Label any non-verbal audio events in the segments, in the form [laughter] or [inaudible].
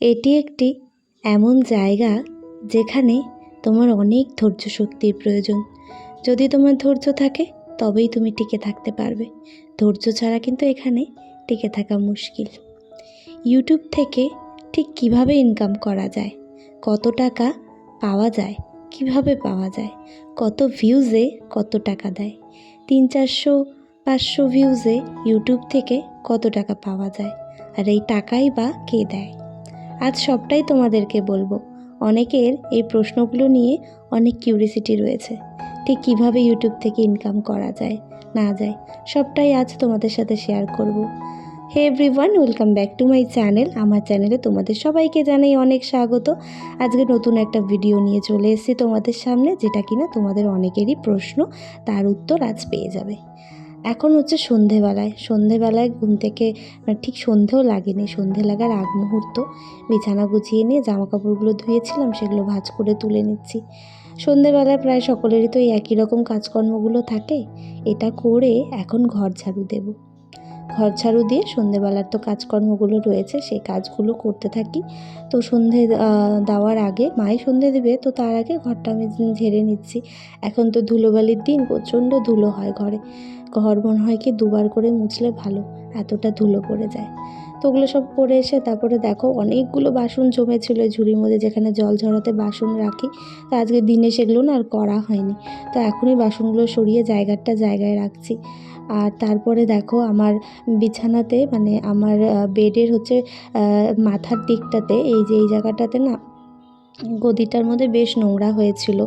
এটি একটি এমন জায়গা যেখানে তোমার অনেক ধৈর্য শক্তির প্রয়োজন। যদি তোমার ধৈর্য থাকে, তবেই তুমি টিকে থাকতে পারবে। ধৈর্য ছাড়া কিন্তু এখানে টিকে থাকা মুশকিল। ইউটিউব থেকে ঠিক কীভাবে ইনকাম করা যায়, কত টাকা পাওয়া যায়, কীভাবে পাওয়া যায়, কত ভিউজে কত টাকা দেয়, তিন চারশো, পাঁচশো ভিউজে ইউটিউব থেকে কত টাকা পাওয়া যায়, আর এই টাকাই বা কে দেয়? আজ সবটাই তোমাদেরকে বলব। অনেকের এই প্রশ্নগুলো নিয়ে অনেক কিউরিসিটি রয়েছে। ঠিক কীভাবে ইউটিউব থেকে ইনকাম করা যায়, না যায়, সবটাই আজ তোমাদের সাথে শেয়ার করব। Hey everyone welcome back to my channel আমার চ্যানেলে তোমাদের সবাইকে জানাই অনেক স্বাগত। আজকে নতুন একটা ভিডিও নিয়ে চলে এসেছি তোমাদের সামনে, যেটা কিনা তোমাদের অনেকেরই প্রশ্ন, তার উত্তর আজ পেয়ে যাবে। এখন হচ্ছে সন্ধেবেলায়। সন্ধেবেলায় ঘুম থেকে মানে ঠিক সন্ধেও লাগেনি। সন্ধে লাগার আগ মুহূর্ত। বিছানা গুছিয়ে নিয়ে জামা কাপড়গুলো ধুয়েছিলাম, সেগুলো ভাজ করে তুলে নিচ্ছি। সন্ধেবেলায় প্রায় সকলেরই তো এই একই রকম কাজকর্মগুলো থাকে। এটা করে এখন ঘর ঝাড়ু দেব। ঘর ঝাড়ু দিয়ে সন্ধেবেলার তো কাজকর্মগুলো রয়েছে, সেই কাজগুলো করতে থাকি। তো সন্ধে দেওয়ার আগে মাই সন্ধে দেবে, তো তার আগে ঘরটা আমি ঝেড়ে নিচ্ছি। এখন তো ধুলোবালির দিন, প্রচণ্ড ধুলো হয় ঘরে। ঘর মনে হয় কি দুবার করে মুছলে ভালো, এতটা ধুলো পড়ে যায়। তো ওগুলো সব করে এসে তারপরে দেখো অনেকগুলো বাসন জমেছিল ঝুড়ির মধ্যে, যেখানে জল ঝরাতে বাসন রাখি। তো আজকে দিনে সেগুলো না আর করা হয়নি। তো এখনই বাসনগুলো সরিয়ে জায়গাটা জায়গায় রাখছি। আর তারপরে দেখো আমার বিছানাতে মানে আমার বেডের হচ্ছে মাথার দিকটাতে, এই যে, এই জায়গাটাতে না গদিটার মধ্যে বেশ নোংরা হয়েছিল।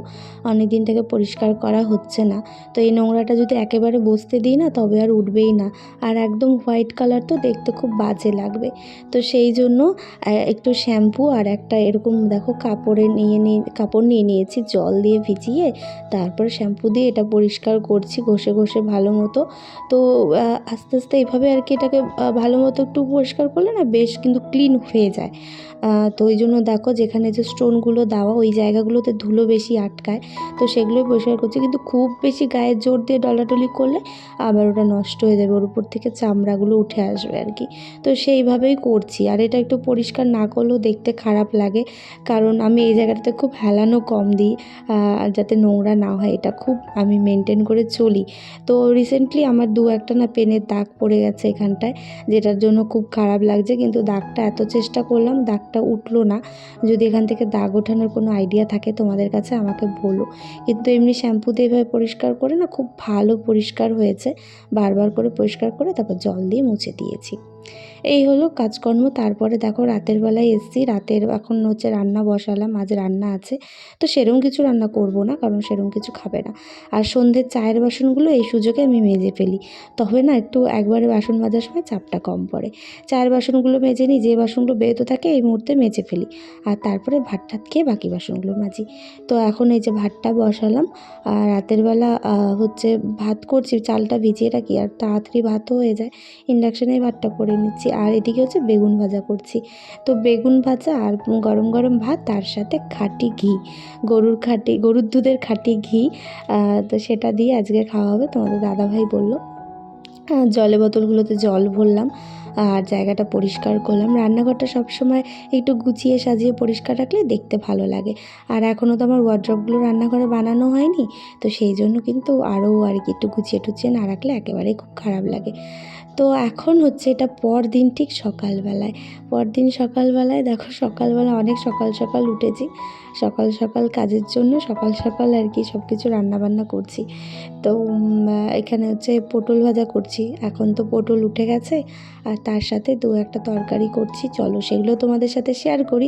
অনেক দিন থেকে পরিষ্কার করা হচ্ছে না। তো এই নোংরাটা যদি একেবারে বসতে দিই না, তবে আর উঠবেই না। আর একদম হোয়াইট কালার তো দেখতে খুব বাজে লাগবে। তো সেই জন্য একটু শ্যাম্পু আর একটা এরকম দেখো কাপড়ে নিয়ে নিয়ে কাপড় নিয়ে নিয়েছি, জল দিয়ে ভিজিয়ে, তারপর শ্যাম্পু দিয়ে এটা পরিষ্কার করছি ঘষে ঘষে ভালো মতো। তো আস্তে আস্তে এইভাবে আর কি এটাকে ভালো মতো একটু পরিষ্কার করলে না বেশ কিন্তু ক্লিন হয়ে যায়। তো ওই জন্য দেখো যেখানে যে স্টোনগুলো দেওয়া ওই জায়গাগুলোতে ধুলো বেশি আটকায়। তো সেগুলোই পরিষ্কার করছি। কিন্তু খুব বেশি গায়ে জোর দিয়ে ডলাডলি করলে আবার ওটা নষ্ট হয়ে যাবে। ওর উপর থেকে চামড়াগুলো উঠে আসবে আর কি। তো সেইভাবেই করছি। আর এটা একটু পরিষ্কার না করলেও দেখতে খারাপ লাগে। কারণ আমি এই জায়গাটাতে খুব হেলানো কম দিই আহ, যাতে নোংরা না হয়। এটা খুব আমি মেনটেন করে চলি। তো রিসেন্টলি আমার দু একটা না পেনের দাগ পড়ে গেছে এখানটায় যেটার জন্য খুব খারাপ লাগছে। কিন্তু দাগটা এত চেষ্টা করলাম দাগটা উঠল না। যদি এখান থেকে দাগ ওঠানোর কোনো আইডিয়া থাকে, তোমাদের কাছে আমাকে বলো। কিন্তু এমনি শ্যাম্পু দিয়ে এভাবে পরিষ্কার করে না, খুব ভালো পরিষ্কার হয়েছে। বারবার করে পরিষ্কার করে তারপর জল দিয়ে মুছে দিয়েছি। এই হলো কাজকর্ম। তারপরে দেখো রাতের বেলায় এসছি। রাতের এখন হচ্ছে রান্না বসালাম। আজ রান্না আছে। তো সেরম কিছু রান্না করব না, কারণ সেরম কিছু খাবে না। আর সন্ধ্যের চায়ের বাসনগুলো এই সুযোগে আমি মেজে ফেলি। তবে না, একটু একবারে বাসন মাজার সময় চাপটা কম পড়ে। চায়ের বাসনগুলো মেজে নিই, যে বাসনগুলো বেরোতে থাকে এই মুহূর্তে মেজে ফেলি। আর তারপরে ভাত টাত খেয়ে বাকি বাসনগুলো মাজি। তো এখন এই যে ভাতটা বসালাম, আর রাতের বেলা হচ্ছে ভাত করছি, চালটা ভিজিয়ে রাখি। আর তাড়াতাড়ি ভাতও হয়ে যায়। ইন্ডাকশানেই ভাতটা করে নিচ্ছি। আর এদিকে হচ্ছে বেগুন ভাজা করছি। তো বেগুন ভাজা আর গরম গরম ভাত, তার সাথে খাঁটি ঘি। গরুর খাঁটি, গরুর দুধের খাঁটি ঘি। তো সেটা দিয়ে আজকে খাওয়া হবে। তোমাদের দাদাভাই বলল। জলে বোতলগুলোতে জল ভরলাম। আর জায়গাটা পরিষ্কার করলাম। রান্নাঘরটা সবসময় একটু গুছিয়ে সাজিয়ে পরিষ্কার রাখলে দেখতে ভালো লাগে। আর এখনও তো আমার ওয়ার্ড্রপগুলো রান্নাঘরে বানানো হয়নি। তো সেই জন্য কিন্তু আরও আর কি একটু গুছিয়ে টুছিয়ে না রাখলে একেবারেই খুব খারাপ লাগে। তো এখন হচ্ছে এটা পরদিন ঠিক সকালবেলায়। পরদিন সকালবেলায় দেখো সকালবেলা অনেক সকাল সকাল উঠেছি। সকাল সকাল কাজের জন্য সকাল সকাল আর কি সব কিছু রান্নাবান্না করছি। তো এখানে হচ্ছে পটল ভাজা করছি। এখন তো পটল উঠে গেছে আর তার সাথে দু একটা তরকারি করছি। চলো সেগুলো তোমাদের সাথে শেয়ার করি।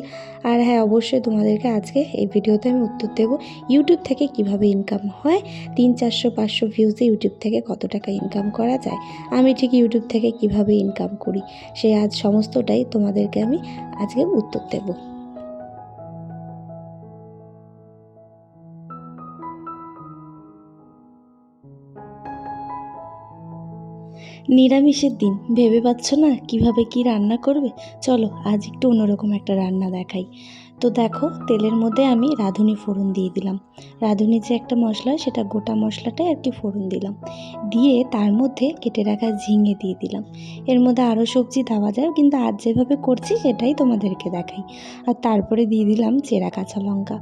আর হ্যাঁ অবশ্যই তোমাদেরকে আজকে এই ভিডিওতে আমি উত্তর দেবো ইউটিউব থেকে কীভাবে ইনকাম হয়, তিন চারশো পাঁচশো ভিউজে ইউটিউব থেকে কত টাকা ইনকাম করা যায়, আমি ঠিক ইউটিউব থেকে কীভাবে ইনকাম করি, সে আজ সমস্তটাই তোমাদেরকে আমি আজকে উত্তর দেবো। নিরামিষের দিন। ভেবে পাচ্ছ না কীভাবে কি রান্না করবে? চলো, আজ একটু অন্যরকম একটা রান্না দেখাই। তো দেখো, তেলের মধ্যে আমি রাঁধুনি ফোড়ন দিয়ে দিলাম। রাঁধুনি যে একটা মশলা সেটা গোটা মশলাটাই আর কি ফোড়ন দিলাম। দিয়ে তার মধ্যে কেটে রাখা ঝিঙে দিয়ে দিলাম। এর মধ্যে আরও সবজি দেওয়া যায়, কিন্তু আজ যেভাবে করছি, সেটাই তোমাদেরকে দেখাই। আর তারপরে দিয়ে দিলাম চেরা কাঁচা লঙ্কা।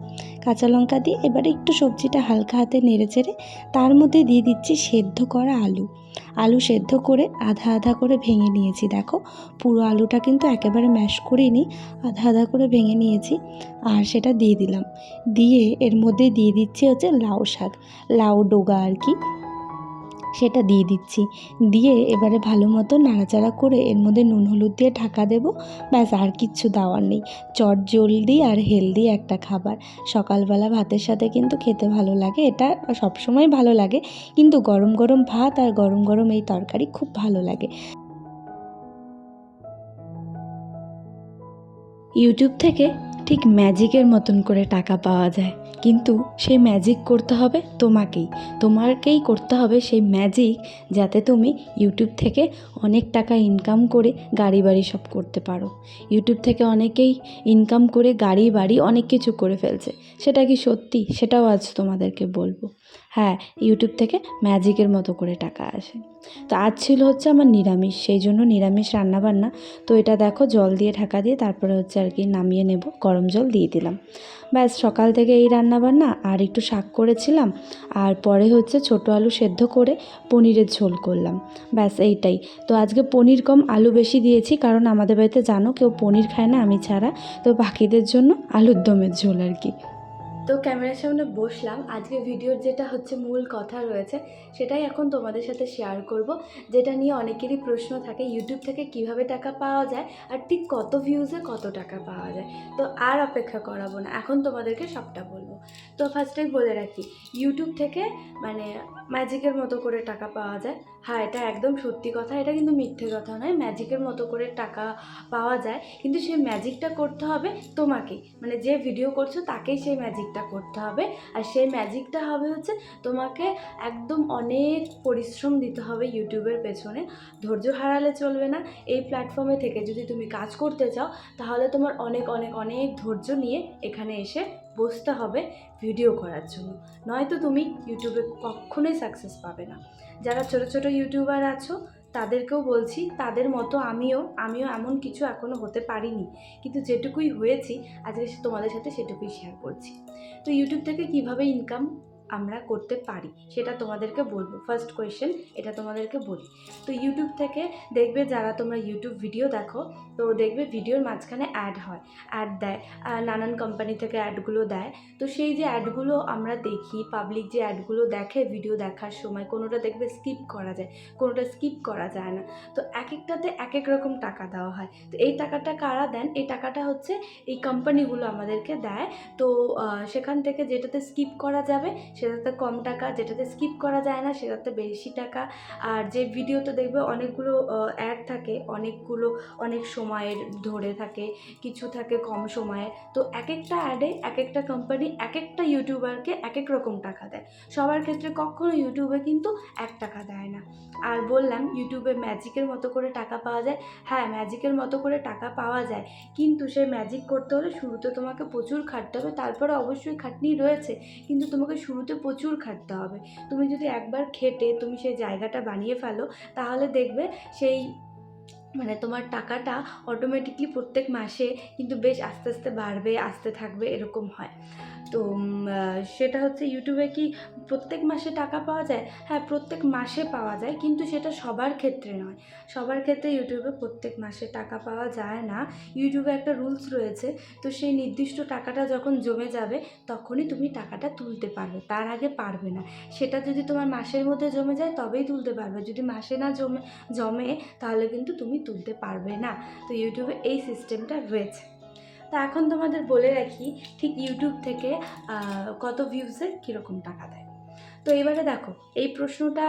কাঁচা লঙ্কা দিয়ে এবারে একটু সবজিটা হালকা হাতে নেড়ে চেড়ে তার মধ্যে দিয়ে দিচ্ছি সেদ্ধ করা আলু। আলু সেদ্ধ করে আধা আধা করে ভেঙে নিয়েছি। দেখো, পুরো আলুটা কিন্তু একেবারে ম্যাশ করিনি, আধা আধা করে ভেঙে নিয়েছি আর সেটা দিয়ে দিলাম। দিয়ে এর মধ্যে দিয়ে দিচ্ছি হচ্ছে লাউ শাক, লাউ ডোগা আর কি। সেটা দিয়ে দিচ্ছি। দিয়ে এবারে ভালো মতো নাড়াচাড়া করে এর মধ্যে নুন, হলুদ দিয়ে ঢাকা দেবো। ব্যাস, আর কিচ্ছু দেওয়ার নেই। চট জলদি আর হেলদি একটা খাবার। সকালবেলা ভাতের সাথে কিন্তু খেতে ভালো লাগে, এটা সবসময় ভালো লাগে। কিন্তু গরম গরম ভাত আর গরম গরম এই তরকারি খুব ভালো লাগে। ইউটিউব থেকে ঠিক ম্যাজিকের মতন করে টাকা পাওয়া যায়। কিন্তু সেই ম্যাজিক করতে হবে তোমাকেই। তোমাকেই করতে হবে সেই ম্যাজিক যাতে তুমি ইউটিউব থেকে অনেক টাকা ইনকাম করে গাড়ি বাড়ি সব করতে পারো। ইউটিউব থেকে অনেকেই ইনকাম করে গাড়ি বাড়ি অনেক কিছু করে ফেলছে। সেটা কি সত্যি? সেটাও আজ তোমাদেরকে বলব। হ্যাঁ ইউটিউব থেকে ম্যাজিকের মতো করে টাকা আসে। তো আজ ছিল হচ্ছে আমার নিরামিষ, সেই জন্য নিরামিষ রান্নাবান্না। তো এটা দেখো, জল দিয়ে ঢাকা দিয়ে তারপরে হচ্ছে আর কি নামিয়ে নেব, গরম জল দিয়ে দিলাম। ব্যাস, সকাল থেকে এই রান্নাবান্না, আর একটু শাক করেছিলাম, আর পরে হচ্ছে ছোটো আলু সেদ্ধ করে পনিরের ঝোল করলাম। ব্যাস, এইটাই। তো আজকে পনির কম আলু বেশি দিয়েছি, কারণ আমাদের বাড়িতে জানো কেউ পনির খায় না, আমি ছাড়া। তো বাকিদের জন্য আলুর দমের ঝোল আর কি। তো ক্যামেরার সামনে বসলাম। আজকে ভিডিওর যেটা হচ্ছে মূল কথা রয়েছে, সেটাই এখন তোমাদের সাথে শেয়ার করব। যেটা নিয়ে অনেকেরই প্রশ্ন থাকে ইউটিউব থেকে কীভাবে টাকা পাওয়া যায় আর ঠিক কত ভিউজে কত টাকা পাওয়া যায়। তো আর অপেক্ষা করাবো না, এখন তোমাদেরকে সবটা বলব। তো ফার্স্টেই বলে রাখি ইউটিউব থেকে মানে ম্যাজিকের মতো করে টাকা পাওয়া যায়। হ্যাঁ এটা একদম সত্যি কথা, এটা কিন্তু মিথ্যে কথা নয় ম্যাজিকের মতো করে টাকা পাওয়া যায়। কিন্তু সেই ম্যাজিকটা করতে হবে তোমাকেই মানে যে ভিডিও করছ তাকেই সেই ম্যাজিকটা করতে হবে। আর সেই ম্যাজিকটা হবে হচ্ছে তোমাকে একদম অনেক পরিশ্রম দিতে হবে ইউটিউবের পেছনে। ধৈর্য হারালে চলবে না। এই প্ল্যাটফর্মে থেকে যদি তুমি কাজ করতে চাও, তাহলে তোমার অনেক অনেক অনেক ধৈর্য নিয়ে এখানে এসে বসতে হবে ভিডিও করার জন্য। নয়তো তুমি ইউটিউবে কখনোই সাকসেস পাবে না। যারা ছোট ছোট ইউটিউবার আছো তাদেরকেও বলছি, তাদের মতো আমিও আমিও এমন কিছু এখনও হতে পারিনি। কিন্তু যেটুকুই হয়েছি, আজকে তোমাদের সাথে সেটুকুই শেয়ার করছি। তো ইউটিউব থেকে কীভাবে ইনকাম আমরা করতে পারি, সেটা তোমাদেরকে বলব। ফার্স্ট কোয়েশ্চেন এটা তোমাদেরকে বলি। তো ইউটিউব থেকে দেখবে যারা তোমরা ইউটিউব ভিডিও দেখো, তো দেখবে ভিডিওর মাঝখানে অ্যাড হয়। অ্যাড দেয় নানান কোম্পানি থেকে অ্যাডগুলো দেয়। তো সেই যে অ্যাডগুলো আমরা দেখি পাবলিক যে অ্যাডগুলো দেখে ভিডিও দেখার সময়, কোনোটা দেখবে স্কিপ করা যায়, কোনোটা স্কিপ করা যায় না। তো এক একটাতে এক এক রকম টাকা দেওয়া হয়। তো এই টাকাটা কারা দেন? এই টাকাটা হচ্ছে এই কোম্পানিগুলো আমাদেরকে দেয়। তো সেখান থেকে যেটাতে স্কিপ করা যাবে সেটাতে কম টাকা, যেটাতে স্কিপ করা যায় না, সেটাতে বেশি টাকা। আর যে ভিডিওতে দেখবে অনেকগুলো অ্যাড থাকে, অনেকগুলো, অনেক সময়ের ধরে থাকে, কিছু থাকে কম সময়ে তো এক একটা অ্যাডে এক একটা কোম্পানি এক একটা ইউটিউবারকে এক এক রকম টাকা দেয়। সবার ক্ষেত্রে কখনো ইউটিউবে কিন্তু এক টাকা দেয় না। আর বললাম ইউটিউবে ম্যাজিকের মতো করে টাকা পাওয়া যায়। হ্যাঁ ম্যাজিকের মতো করে টাকা পাওয়া যায়। কিন্তু সেই ম্যাজিক করতে হলে শুরুতে তোমাকে প্রচুর খাটতে হবে। তারপরে অবশ্যই খাটনি রয়েছে। কিন্তু তোমাকে শুরুতে প্রচুর খাটতে হবে। তুমি যদি একবার খেটে তুমি সেই জায়গাটা বানিয়ে ফেলো, তাহলে দেখবে সেই মানে তোমার টাকাটা অটোমেটিকলি প্রত্যেক মাসে কিন্তু বেশ আস্তে আস্তে বাড়বে, আসতে থাকবে এরকম হয়। তো সেটা হচ্ছে ইউটিউবে কি প্রত্যেক মাসে টাকা পাওয়া যায়? হ্যাঁ প্রত্যেক মাসে পাওয়া যায়, কিন্তু সেটা সবার ক্ষেত্রে নয়। সবার ক্ষেত্রে ইউটিউবে প্রত্যেক মাসে টাকা পাওয়া যায় না। ইউটিউবে একটা রুলস রয়েছে, তো সেই নির্দিষ্ট টাকাটা যখন জমে যাবে, তখনই তুমি টাকাটা তুলতে পারবে, তার আগে পারবে না। সেটা যদি তোমার মাসের মধ্যে জমে যায়, তবেই তুলতে পারবে। যদি মাসে না জমে জমে, তাহলে কিন্তু তুমি তুলতে পারবে না। তো ইউটিউবে এই সিস্টেমটা রয়েছে। তা এখন তোমাদের বলে রাখি, ঠিক ইউটিউব থেকে কত ভিউজে কীরকম টাকা দেয়। তো এবারে দেখো, এই প্রশ্নটা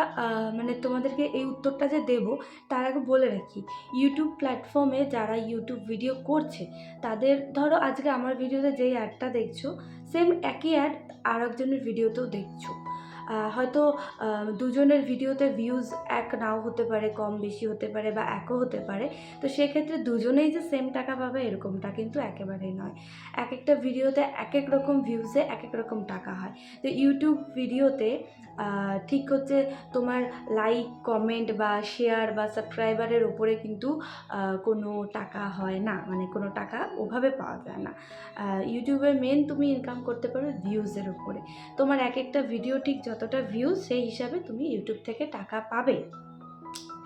মানে তোমাদেরকে এই উত্তরটা যে দেব, তার আগে বলে রাখি ইউটিউব প্ল্যাটফর্মে যারা ইউটিউব ভিডিও করছে, তাদের, ধরো আজকে আমার ভিডিওতে যেই অ্যাডটা দেখছ সেম একই অ্যাড আর একজনের ভিডিওতেও দেখছ। হয়তো দুজনের ভিডিওতে ভিউজ এক নাও হতে পারে কম বেশি হতে পারে বা একও হতে পারে। তো সেক্ষেত্রে দুজনেই যে সেম টাকা পাবে এরকমটা কিন্তু একেবারেই নয়। এক একটা ভিডিওতে এক এক রকম ভিউজে এক এক রকম টাকা হয়। তো ইউটিউব ভিডিওতে ঠিক হচ্ছে তোমার লাইক কমেন্ট বা শেয়ার বা সাবস্ক্রাইবারের ওপরে কিন্তু কোনো টাকা হয় না। মানে কোনো টাকা ওভাবে পাওয়া যায় না। আহ, ইউটিউবে মেন তুমি ইনকাম করতে পারো ভিউজের ওপরে। তোমার এক একটা ভিডিও ঠিক যতটা ভিউ সেই হিসাবে তুমি ইউটিউব থেকে টাকা পাবে।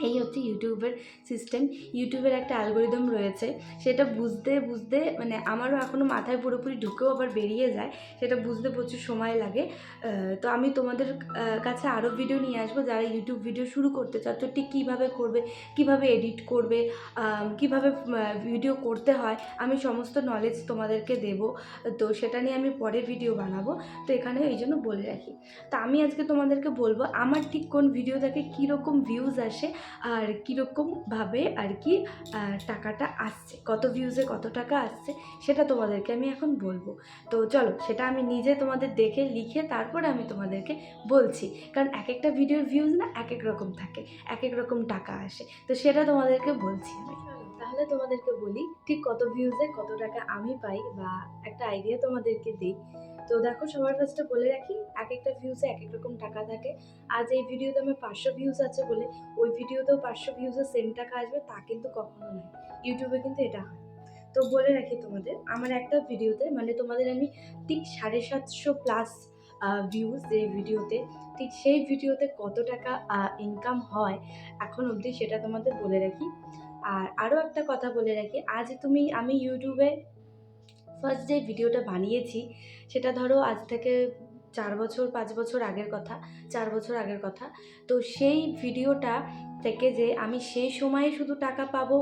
এই হচ্ছে ইউটিউবের সিস্টেম ইউটিউবের একটা অ্যালগোরিদম রয়েছে, সেটা বুঝতে বুঝতে মানে আমারও এখনও মাথায় পুরোপুরি ঢুকেও আবার বেরিয়ে যায়, সেটা বুঝতে প্রচুর সময় লাগে। তো আমি তোমাদের কাছে আরও ভিডিও নিয়ে আসব, যারা ইউটিউব ভিডিও শুরু করতে চাচ্ছ ঠিক কীভাবে করবে, কীভাবে এডিট করবে কীভাবে ভিডিও করতে হয়, আমি সমস্ত নলেজ তোমাদেরকে দেব। তো সেটা নিয়ে আমি পরে ভিডিও বানাবো, তো এখানে এই জন্য বলে রাখি। তা আমি আজকে তোমাদেরকে বলব, আমার ঠিক কোন ভিডিও থেকে কীরকম ভিউজ আসে আর কীরকমভাবে আর কি টাকাটা আসছে, কত ভিউজে কত টাকা আসছে, সেটা তোমাদেরকে আমি এখন বলব। তো চলো, সেটা আমি নিজে তোমাদের দেখে, লিখে তারপরে আমি তোমাদেরকে বলছি। কারণ এক একটা ভিডিওর ভিউজ না এক এক রকম থাকে এক এক রকম টাকা আসে। তো সেটা তোমাদেরকে বলছি আমি। তাহলে তোমাদেরকে বলি, ঠিক কত ভিউজে কত টাকা আমি পাই বা একটা আইডিয়া তোমাদেরকে দিই। তো দেখো, সবার ফার্স্টে বলে রাখি, এক একটা ভিউজে এক এক রকম টাকা থাকে। আজ এই ভিডিওতে আমার পাঁচশো ভিউজ আছে বলে, ওই ভিডিওতেও পাঁচশো ভিউজে সেম টাকা আসবে, তা কিন্তু কখনো নয়। ইউটিউবে কিন্তু এটা হয়। তো বলে রাখি তোমাদের, আমার একটা ভিডিওতে মানে তোমাদের আমি ঠিক সাড়ে সাতশো প্লাস ভিউজ যে ভিডিওতে ঠিক সেই ভিডিওতে কত টাকা ইনকাম হয়, এখন অবধি সেটা তোমাদের বলে রাখি। আর আরও একটা কথা বলে রাখি, আজ তুমি, আমি ইউটিউবে ফার্স্ট যে ভিডিওটা বানিয়েছি, সেটা ধরো আজ থেকে চার বছর, পাঁচ বছর আগের কথা, চার বছর আগের কথা, তো সেই ভিডিওটা থেকে যে আমি সেই সময়ে শুধু টাকা পাবো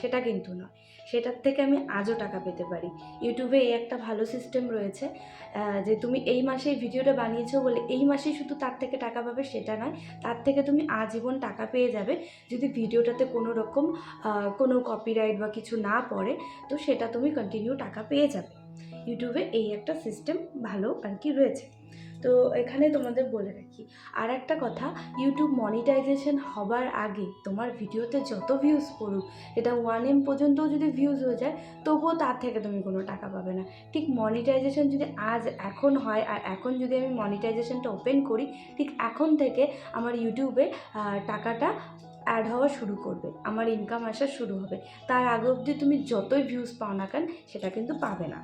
সেটা কিন্তু নয়। সেটার থেকে আমি আজও টাকা পেতে পারি। ইউটিউবে এই একটা ভালো সিস্টেম রয়েছে যে তুমি এই মাসে ভিডিওটা বানিয়েছো বলে এই মাসেই শুধু তার থেকে টাকা পাবে সেটা নয়, তার থেকে তুমি আজীবন টাকা পেয়ে যাবে। যদি ভিডিওটাতে কোনো রকম কোনো কপিরাইট বা কিছু না পড়ে, তো সেটা তুমি কন্টিনিউ টাকা পেয়ে যাবে। ইউটিউবে এই একটা সিস্টেম ভালো আর কি রয়েছে। তো এখানে তোমাদের বলে রাখি। আর একটা কথা ইউটিউব মনিটাইজেশন হবার আগে তোমার ভিডিওতে যত ভিউজ পড়ুক, এটা ওয়ান এম পর্যন্তও যদি ভিউজ হয়ে যায়, তবুও তার থেকে তুমি কোনো টাকা পাবে না। ঠিক মনিটাইজেশন যদি আজ এখন হয়, আর এখন যদি আমি মনিটাইজেশনটা ওপেন করি, ঠিক এখন থেকে আমার ইউটিউবে টাকাটা অ্যাড হওয়া শুরু করবে, আমার ইনকাম আসা শুরু হবে। তার আগে অবধি তুমি যতই ভিউজ পাও না কেন, সেটা কিন্তু পাবে না।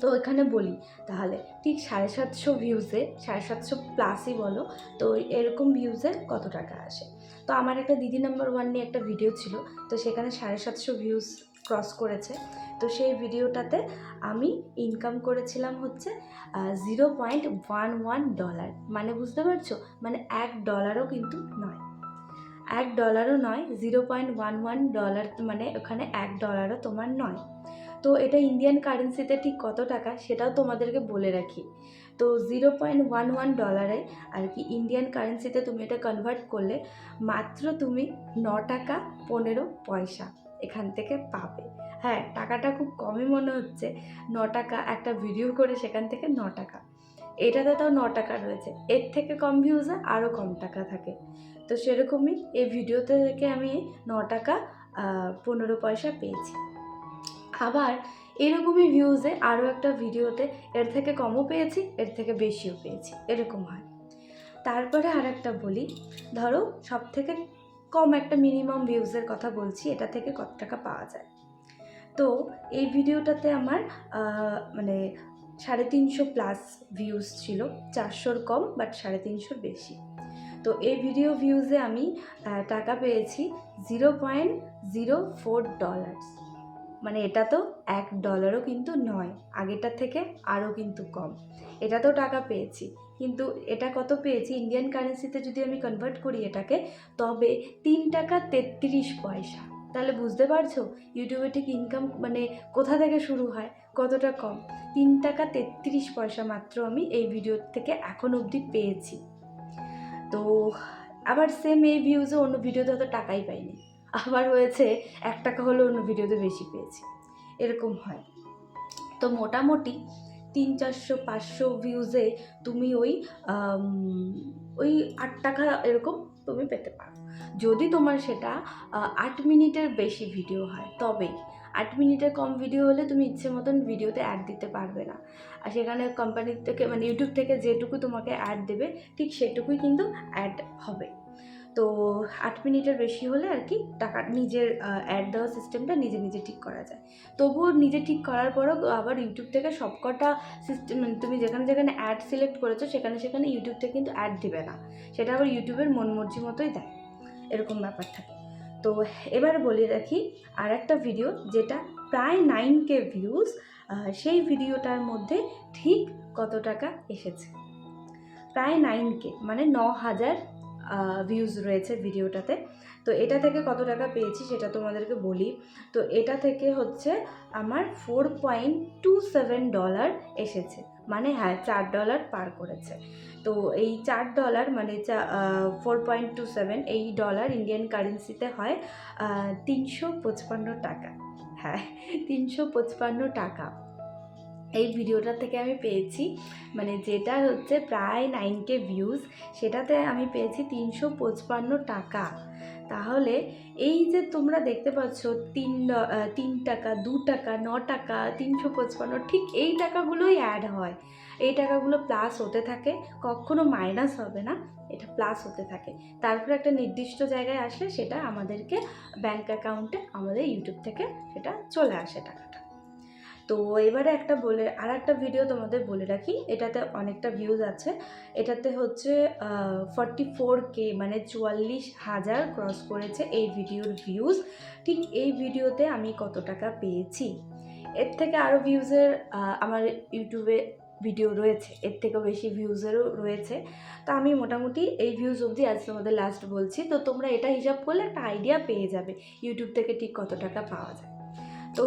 তো এখানে বলি, তাহলে ঠিক সাড়ে সাতশো ভিউজে সাড়ে সাতশো প্লাসই বলো, তো এরকম ভিউজে কত টাকা আসে? তো আমার একটা দিদি নাম্বার ওয়ান নিয়ে একটা ভিডিও ছিল, তো সেখানে সাড়ে সাতশো ভিউজ ক্রস করেছে, তো সেই ভিডিওটাতে আমি ইনকাম করেছিলাম হচ্ছে zero point one one dollar মানে বুঝতে পারছ? মানে এক ডলারও কিন্তু নয়। এক ডলারও নয় zero point one one dollar মানে ওখানে এক ডলারও তোমার নয়। তো এটা ইন্ডিয়ান কারেন্সিতে ঠিক কত টাকা সেটাও তোমাদেরকে বলে রাখি। তো জিরো পয়েন্ট ওয়ান ওয়ান ডলারে আর কি ইন্ডিয়ান কারেন্সিতে তুমি এটা কনভার্ট করলে মাত্র তুমি ন টাকা পনেরো পয়সা এখান থেকে পাবে। হ্যাঁ টাকাটা খুব কমই মনে হচ্ছে। ন টাকা একটা ভিডিও করে সেখান থেকে ন টাকা। এটাতে তাও ন টাকা রয়েছে। এর থেকে কম ভিউজে আরও কম টাকা থাকে। তো সেরকমই এই ভিডিওতে থেকে আমি ন টাকা পনেরো পয়সা পেয়েছি। আবার এরকমই ভিউজে আরও একটা ভিডিওতে এর থেকে কমও পেয়েছি, এর থেকে বেশিও পেয়েছি, এরকম হয়। তারপরে আর একটা বলি, ধরো সব থেকে কম একটা মিনিমাম ভিউজের কথা বলছি, এটা থেকে কত টাকা পাওয়া যায়? তো এই ভিডিওটাতে আমার মানে সাড়ে তিনশো প্লাস ভিউজ ছিল, চারশোর কম বাট সাড়ে তিনশোর বেশি। তো এই ভিডিও ভিউজে আমি টাকা পেয়েছি zero point zero four dollars মানে এটা তো এক ডলারও কিন্তু নয়, আগেরটার থেকে আরও কিন্তু কম। এটাতেও টাকা পেয়েছি, কিন্তু এটা কত পেয়েছি? ইন্ডিয়ান কারেন্সিতে যদি আমি কনভার্ট করি এটাকে, তবে তিন টাকা তেত্রিশ পয়সা। তাহলে বুঝতে পারছ? ইউটিউবে ঠিক ইনকাম মানে কোথা থেকে শুরু হয়? কতটা কম? তিন টাকা তেত্রিশ পয়সা মাত্র আমি এই ভিডিও থেকে এখন অবধি পেয়েছি। তো আবার সেম এই ভিউজে অন্য ভিডিওতে অত টাকাই পাইনি। আবার হয়েছে, এক টাকা হলে অন্য ভিডিওতে বেশি পেয়েছি। এরকম হয়। তো মোটামুটি তিন চারশো, পাঁচশো ভিউজে তুমি ওই ওই আট টাকা এরকম তুমি পেতে পারো। যদি তোমার সেটা আট মিনিটের বেশি ভিডিও হয়, তবেই। আট মিনিটের কম ভিডিও হলে তুমি ইচ্ছে মতন ভিডিওতে অ্যাড দিতে পারবে না। আর সেখানে কোম্পানির থেকে মানে ইউটিউব থেকে যেটুকু তোমাকে অ্যাড দেবে, ঠিক সেটুকুই কিন্তু অ্যাড হবে। তো আট মিনিটের বেশি হলে আর কি টাকা, নিজের অ্যাড দেওয়া সিস্টেমটা নিজে নিজে ঠিক করা যায়। তবুও নিজে ঠিক করার পরও আবার ইউটিউব থেকে সবকটা সিস্টেম তুমি যেখানে যেখানে অ্যাড সিলেক্ট করেছ, সেখানে সেখানে ইউটিউব থেকে কিন্তু অ্যাড দিবে না। সেটা আবার ইউটিউবের মন মর্জি মতোই দেয়। এরকম ব্যাপার থাকে। তো এবার বলে রাখি আর একটা ভিডিও যেটা প্রায় নাইন কে ভিউজ সেই ভিডিওটার মধ্যে ঠিক কত টাকা এসেছে? প্রায় নাইন কে মানে ন হাজার ভিউজ রয়েছে ভিডিওটাতে তো এটা থেকে কত টাকা পেয়েছি সেটা তোমাদেরকে বলি। তো এটা থেকে হচ্ছে আমার four point two seven dollar এসেছে। মানে হ্যাঁ চার ডলার পার করেছে। তো এই চার ডলার মানে চা ফোর পয়েন্ট টু সেভেন এই ডলার ইন্ডিয়ান কারেন্সিতে হয় তিনশো পঁচপান্ন টাকা। হ্যাঁ তিনশো পঁচপান্ন টাকা। এই ভিডিওটা থেকে আমি পেয়েছি। মানে যেটা হচ্ছে প্রায় নাইন কে ভিউজ সেটাতে আমি পেয়েছি তিনশো পঁচপান্ন টাকা। তাহলে এই যে তোমরা দেখতে পাচ্ছ তিন তিন টাকা, দু টাকা, ন টাকা, তিনশো পঁচপান্ন, ঠিক এই টাকাগুলোই অ্যাড হয়। এই টাকাগুলো প্লাস হতে থাকে, কখনো মাইনাস হবে না, এটা প্লাস হতে থাকে। তারপরে একটা নির্দিষ্ট জায়গায় আসলে সেটা আমাদেরকে ব্যাংক অ্যাকাউন্টে আমাদের ইউটিউব থেকে সেটা চলে আসে টাকাটা তো এবারে একটা বলে আর একটা ভিডিও তোমাদের বলে রাখি। এটাতে অনেকটা ভিউজ আছে। এটাতে হচ্ছে ফর্টি ফোর কে মানে চুয়াল্লিশ হাজার ক্রস করেছে এই ভিডিওর ভিউজ ঠিক এই ভিডিওতে আমি কত টাকা পেয়েছি? এর থেকে আরও ভিউজের আমার ইউটিউবে ভিডিও রয়েছে। এর থেকেও বেশি ভিউজেরও রয়েছে। তো আমি মোটামুটি এই ভিউজ অবধি আজ তোমাদের লাস্ট বলছি। তো তোমরা এটা হিসাব করলে একটা আইডিয়া পেয়ে যাবে। ইউটিউব থেকে ঠিক কত টাকা পাওয়া যায়। তো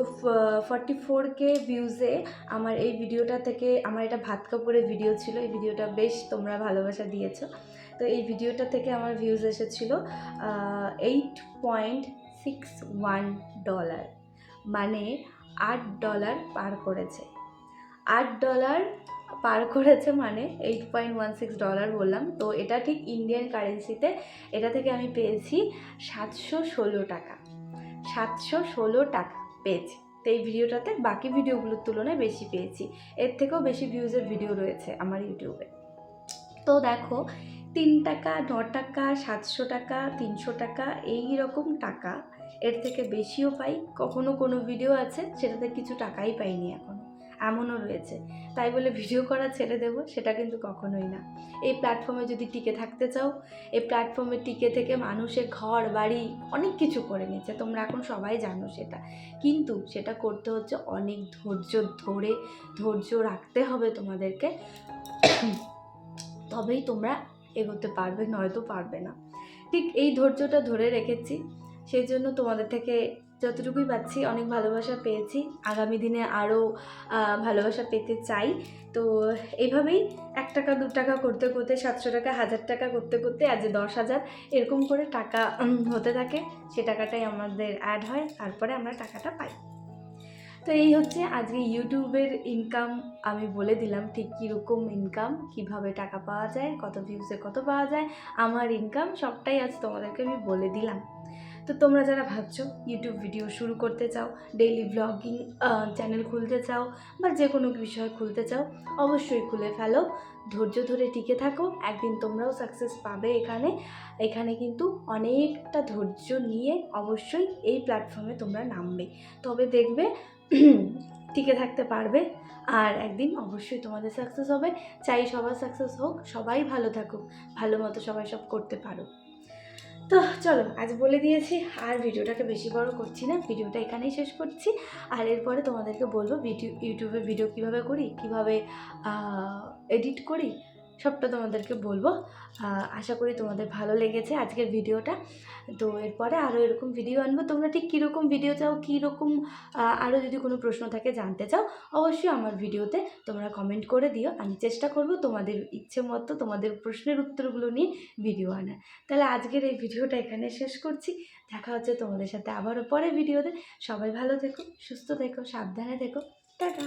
ফর্টি ফোর কে ভিউজে আমার এই ভিডিওটা থেকে, আমার এটা ভাত কাপড়ের ভিডিও ছিল, এই ভিডিওটা বেশ তোমরা ভালোবাসা দিয়েছ। তো এই ভিডিওটা থেকে আমার ভিউজ এসেছিল eight point six one dollar মানে আট ডলার পার করেছে। আট ডলার পার করেছে মানে eight point one six dollar বললাম। তো এটা ঠিক ইন্ডিয়ান কারেন্সিতে এটা থেকে আমি পেয়েছি সাতশো ষোলো টাকা। সাতশো ষোলো টাকা। পেয়েছি। তো এই ভিডিওটাতে বাকি ভিডিওগুলোর তুলনায় বেশি পেয়েছি। এর থেকেও বেশি ভিউজের ভিডিও রয়েছে আমার ইউটিউবে তো দেখো, তিন টাকা, ন টাকা, সাতশো টাকা, তিনশো টাকা, এই রকম টাকা এর থেকে বেশিও পাই। কখনো কোনো ভিডিও আছে, সেটাতে কিছু টাকাই পাইনি এখনও এমনও রয়েছে। তাই বলে ভিডিও করা ছেড়ে দেবো, সেটা কিন্তু কখনোই না। এই প্ল্যাটফর্মে যদি টিকে থাকতে চাও, এই প্ল্যাটফর্মে টিকে থেকে মানুষের ঘর, বাড়ি অনেক কিছু করে নিচ্ছে তোমরা এখন সবাই জানো সেটা। কিন্তু সেটা করতে হচ্ছে অনেক ধৈর্য ধরে, ধৈর্য রাখতে হবে তোমাদেরকে। তবেই তোমরা এগোতে পারবে, নয়তো পারবে না। ঠিক এই ধৈর্যটা ধরে রেখেছি। সেই জন্য তোমাদের থেকে যতটুকুই পাচ্ছি, অনেক ভালোবাসা পেয়েছি। আগামী দিনে আরও ভালোবাসা পেতে চাই। তো এইভাবেই এক টাকা, দু টাকা করতে করতে, সাতশো টাকা, হাজার টাকা করতে করতে আজ দশ হাজার এরকম করে টাকা হতে থাকে। সে টাকাটাই আমাদের অ্যাড হয়, তারপরে আমরা টাকাটা পাই। তো এই হচ্ছে আজকে ইউটিউবের ইনকাম আমি বলে দিলাম ঠিক কীরকম ইনকাম কীভাবে টাকা পাওয়া যায়, কত ভিউসে কত পাওয়া যায়, আমার ইনকাম সবটাই আজ তোমাদেরকে আমি বলে দিলাম। তো তোমরা যারা ভাবছ ইউটিউব ভিডিও শুরু করতে চাও ডেইলি ব্লগিং চ্যানেল খুলতে চাও বা যে কোনো বিষয় খুলতে চাও, অবশ্যই খুলে ফেলো। ধৈর্য ধরে টিকে থাকো, একদিন তোমরাও সাকসেস পাবে এখানে। এখানে কিন্তু অনেকটা ধৈর্য নিয়ে অবশ্যই এই প্ল্যাটফর্মে তোমরা নামবে। তবে দেখবে, [clears throat] টিকে থাকতে পারবে আর একদিন অবশ্যই তোমাদের সাকসেস হবে। চাই সবার সাকসেস হোক, সবাই ভালো থাকুক, ভালো মতো সবাই সব করতে পারো তো চলো, আজ বলে দিয়েছি, আর ভিডিওটাকে বেশি বড় করছি না, ভিডিওটা এখানেই শেষ করছি। আর এরপরে তোমাদেরকে বলব, ভিডিও, ইউটিউবে ভিডিও কীভাবে করি, কীভাবে এডিট করি সবটা তোমাদেরকে বলব। আশা করি তোমাদের ভালো লেগেছে আজকের ভিডিওটা। তো এরপরে আরও এরকম ভিডিও আনব। তোমরা ঠিক কীরকম ভিডিও চাও, কীরকম আরও যদি কোনো প্রশ্ন থাকে জানতে চাও, অবশ্যই আমার ভিডিওতে তোমরা কমেন্ট করে দিও। আমি চেষ্টা করব তোমাদের ইচ্ছে মতো তোমাদের প্রশ্নের উত্তরগুলো নিয়ে ভিডিও আনার। তাহলে আজকের এই ভিডিওটা এখানে শেষ করছি। দেখা হচ্ছে তোমাদের সাথে আবারও পরে ভিডিওতে সবাই ভালো থেকো, সুস্থ থেকো, সাবধানে থেকো। টাটা!